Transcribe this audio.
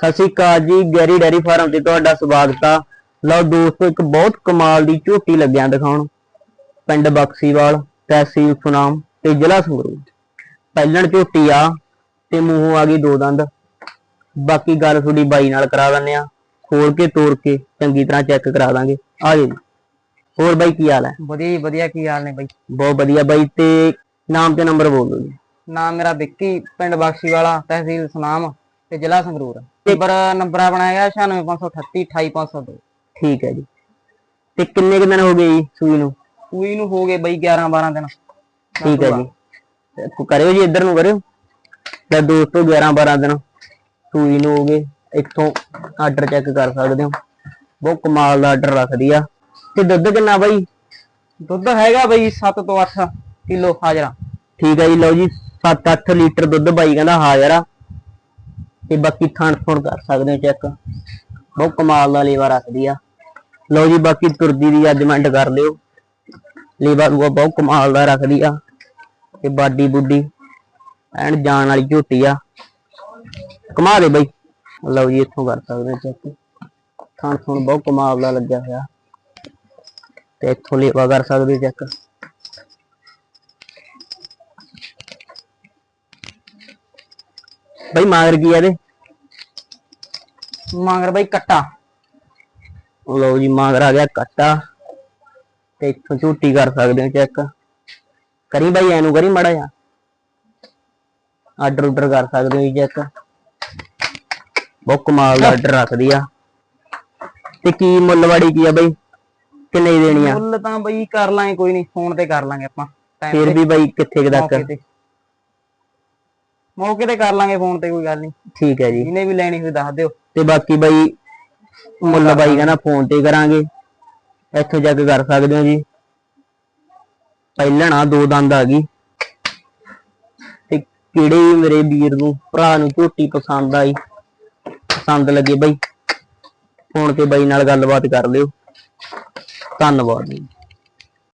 ਸਤਿ ਸ਼੍ਰੀ ਅਕਾਲ ਜੀ Garry dairy farm ਤੇ ਤੁਹਾਡਾ ਸਵਾਗਤ ਆ। ਲਓ ਦੋਸਤੋ ਇੱਕ ਬਹੁਤ ਕਮਾਲ ਦੀ ਝੋਟੀ ਲੱਗਿਆ ਦਿਖਾਉਣ। ਪਿੰਡ ਬਕਸੀਵਾਲ ਤਹਿਸੀਲ ਸੁਨਾਮ ਤੇ ਜ਼ਿਲ੍ਹਾ ਸੰਗਰੂਰ। ਪਹਿਲਣ ਝੋਟੀ ਆ ਤੇ ਮੂੰਹੋਂ ਆ ਗਈ ਦੋ ਦੰਦ। ਬਾਕੀ ਗੱਲ ਤੁਹਾਡੀ ਬਾਈ ਨਾਲ ਕਰਾ ਦਿੰਦੇ ਆ। ਖੋਲ ਕੇ ਤੋੜ ਕੇ ਚੰਗੀ ਤਰ੍ਹਾਂ ਚੈੱਕ ਕਰਾ ਦਾਂਗੇ। ਆ ਜੀ। ਹੋਰ ਬਾਈ ਕੀ ਹਾਲ ਹੈ? ਵਧੀਆ ਵਧੀਆ। ਕੀ ਹਾਲ ਨੇ ਬਾਈ? ਬਹੁਤ ਵਧੀਆ ਬਾਈ ਤੇ ਨਾਮ ਤੇ ਨੰਬਰ ਬੋਲ ਦਿਓ ਜੀ। ਨਾਮ ਮੇਰਾ ਵਿੱਕੀ ਪਿੰਡ ਬਖਸ਼ੀ ਵਾਲਾ ਤਹਿਸੀਲ ਸੁਨਾਮ ਤੇ ਜ਼ਿਲ੍ਹਾ ਸੰਗਰੂਰ। ਨੰਬਰ ਨੰਬਰ ਹੈਗਾ 96538 28502 ਠੀਕ ਹੈ ਜੀ। ਤੇ ਕਿੰਨੇ ਕੁ ਦਿਨ ਹੋ ਗਏ ਜੀ ਸੂਈ ਨੂੰ? ਸੂਈ ਨੂੰ ਹੋ ਗਏ ਬਾਈ 11 12 ਦਿਨ। ਠੀਕ ਹੈ ਜੀ। ਕੋ- ਕਰਿਓ ਜੀ ਇੱਧਰ ਨੂੰ ਕਰਿਓ। ਤੇ ਦੋਸਤੋ 11 12 ਦਿਨ ਸੂਈ ਨੂੰ ਹੋ ਗਏ। ਇੱਥੋਂ ਆਰਡਰ ਚੈੱਕ ਕਰ ਸਕਦੇ ਹੋ। ਬਹੁਤ ਕਮਾਲ ਦਾ ਆਰਡਰ ਰੱਖਦੀ ਆ। ਤੇ ਦੁੱਧ ਕਿੰਨਾ ਬਾਈ? ਦੁੱਧ ਹੈਗਾ ਬਾਈ 7 ਤੋਂ 8 ਕਿਲੋ ਹਾਜ਼ਰਾ। ਠੀਕ ਹੈ ਜੀ ਲਓ ਜੀ 7-8 ਲੀਟਰ ਦੁੱਧ ਬਾਈ ਕਹਿੰਦਾ ਹਾਜ਼ਰ ਤੇ ਬਾਕੀ ਥਣ ਥਣ ਕਰ ਸਕਦੇ ਹੋ ਚੈੱਕ ਬਹੁਤ ਕਮਾਲ ਦਾ ਲੇਵਾ ਰੱਖਦੀ ਆ। ਲਓ ਜੀ, ਬਾਕੀ ਤੁਰਦੀ ਦੀ ਜੱਜਮੈਂਟ ਕਰ ਲਿਓ। ਲੇਵਾ ਲੂਆ ਬਹੁਤ ਕਮਾਲ ਦਾ ਰੱਖਦੀ ਆ। ਤੇ ਬਾਡੀ ਬੁੱਡੀ, ਐਨ ਜਾਣ ਵਾਲੀ ਝੋਟੀ ਆ। ਕਮਾ ਦੇ ਬਈ। ਲਓ ਜੀ, ਇੱਥੋਂ ਕਰ ਸਕਦੇ ਹੋ ਚੈੱਕ ਥਣ ਥਣ ਬਹੁਤ ਕਮਾਲ ਦਾ ਲੱਗਿਆ ਹੋਇਆ। ਤੇ ਇੱਥੋਂ ਲੇਵਾ ਕਰ ਸਕਦੇ ਹੋ ਚੈੱਕ ਬਈ, ਮਾਰ ਕੀ ਆ ਇਹਦੇ। ਮੰਗਰ ਬਾਈ ਕੱਟਾ। ਲਓ ਜੀ ਮਾਗਰ ਆ ਗਿਆ ਕੱਟਾ। ਤੇ ਇੱਥੋਂ ਝੂਟੀ ਕਰ ਸਕਦੇ ਹੋ ਚੈੱਕ ਕਰੀ ਬਾਈ ਐਨੂੰ ਕਰੀ ਮੜਾ ਜਾ ਆਰਡਰ ਉਡਰ ਕਰ ਸਕਦੇ ਹੋ ਜੀ ਚੈੱਕ ਬਹੁਤ ਕਮਾਲ ਦਾ ਆਰਡਰ ਰੱਖਦੀ ਆ ਤੇ ਕੀ ਮੁੱਲਵਾੜੀ ਕੀ ਆ ਬਾਈ? ਕਿੰਨੇ ਦੇਣੀ ਆ? ਮੁੱਲ ਤਾਂ ਬਾਈ ਕਰ ਲਾਂਗੇ ਕੋਈ ਨਹੀਂ ਫੋਨ ਤੇ ਕਰ ਲਾਂਗੇ ਆਪਾਂ। ਫਿਰ ਵੀ ਬਾਈ ਕਿੱਥੇ ਤੱਕ? ਮੌਕੇ ਤੇ। ਕਰ ਲਾਂਗੇ ਫੋਨ ਤੇ ਕੋਈ ਗੱਲ ਨਹੀਂ ਠੀਕ ਹੈ ਜੀ। ਜਿਹਨੇ ਵੀ ਲੈਣੀ ਹੋਈ ਦੱਸ ਦਿਓ। ਤੇ ਬਾਕੀ ਬਾਈ ਮੁੱਲ ਬਾਈ ਕਹਿੰਦਾ ਫੋਨ ਤੇ ਕਰਾਂਗੇ। ਇੱਥੋਂ ਚੈੱਕ ਕਰ ਸਕਦੇ ਹੋ ਜੀ। ਪਹਿਲਾਂ ਨਾ ਦੋ ਦੰਦ ਆ ਗਈ। ਤੇ ਕਿਹੜੇ ਵੀ ਮੇਰੇ ਵੀਰ ਨੂੰ, ਭਰਾ ਨੂੰ ਝੋਟੀ ਪਸੰਦ ਆਈ। ਪਸੰਦ ਲੱਗੇ ਬਾਈ। ਫੋਨ ਤੇ ਬਾਈ ਨਾਲ ਗੱਲਬਾਤ ਕਰ ਲਿਓ। ਧੰਨਵਾਦ ਜੀ।